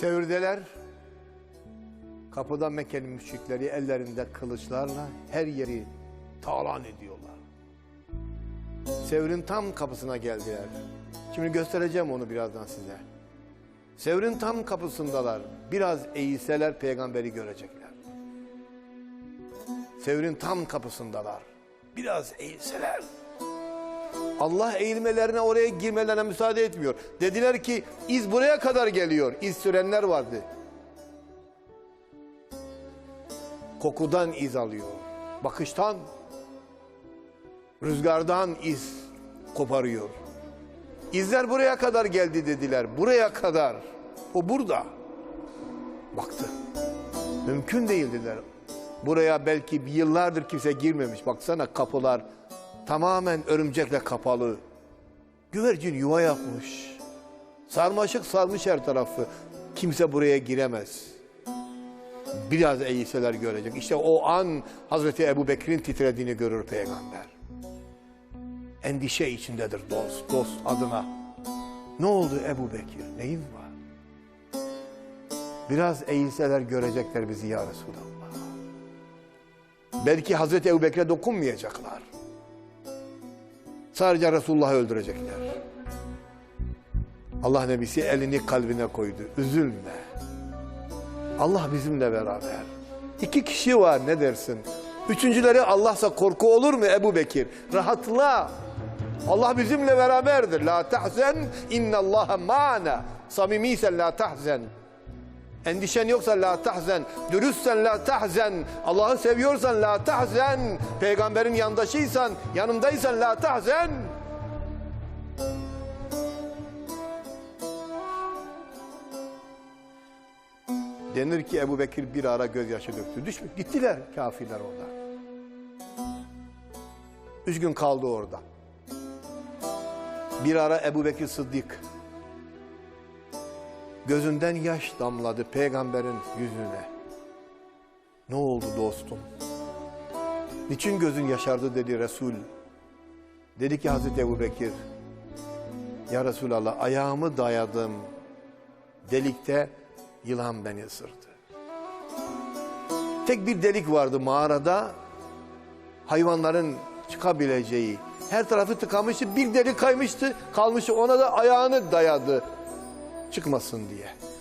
Sevirdeler kapıda Mekke'nin müşrikleri ellerinde kılıçlarla her yeri talan ediyorlar. Sevr'in tam kapısına geldiler. Şimdi göstereceğim onu birazdan size. Sevr'in tam kapısındalar. Biraz eğilseler peygamberi görecekler. Sevr'in tam kapısındalar. Biraz eğilseler. Allah eğilmelerine oraya girmelerine müsaade etmiyor. Dediler ki iz buraya kadar geliyor. İz sürenler vardı. Kokudan iz alıyor. Bakıştan, rüzgardan iz koparıyor. İzler buraya kadar geldi dediler. Buraya kadar. O burada. Baktı. Mümkün değil dediler. Buraya belki yıllardır kimse girmemiş. Baksana kapılar tamamen örümcekle kapalı. Güvercin yuva yapmış. Sarmaşık sarmış her tarafı. Kimse buraya giremez. Biraz eğilseler görecek. İşte o an Hazreti Ebu Bekir'in titrediğini görür peygamber. Endişe içindedir dost, dost adına. Ne oldu Ebu Bekir? Neyin var? Biraz eğilseler görecekler bizi ya Resulallah. Belki Hazreti Ebu Bekir'e dokunmayacaklar. Sadece Resulullah'ı öldürecekler. Allah Nebisi elini kalbine koydu. Üzülme. Allah bizimle beraber. İki kişi var ne dersin? Üçüncüleri Allah'sa korku olur mu Ebu Bekir? Rahatla. Allah bizimle beraberdir. La tahzen innallaha ma'ana. Samimiysen la tahzen. Endişen yoksa la tahzen. Dürüstsen la tahzen. Allah'ı seviyorsan la tahzen. Peygamberin yandaşıysan, yanındaysan la tahzen. Denir ki Ebu Bekir bir ara gözyaşı döktü. Düşmüş gittiler kafirler orada. Üç gün kaldı orada. Bir ara Ebu Bekir Sıddık gözünden yaş damladı peygamberin yüzüne. Ne oldu dostum? Niçin gözün yaşardı dedi Resul. Dedi ki Hazreti Ebu Bekir, Ya Resulallah ayağımı dayadım. Delikte yılan beni ısırdı. Tek bir delik vardı mağarada. Hayvanların çıkabileceği. Her tarafı tıkamıştı. Bir delik kaymıştı. Kalmıştı. Ona da ayağını dayadı. Çıkmasın diye.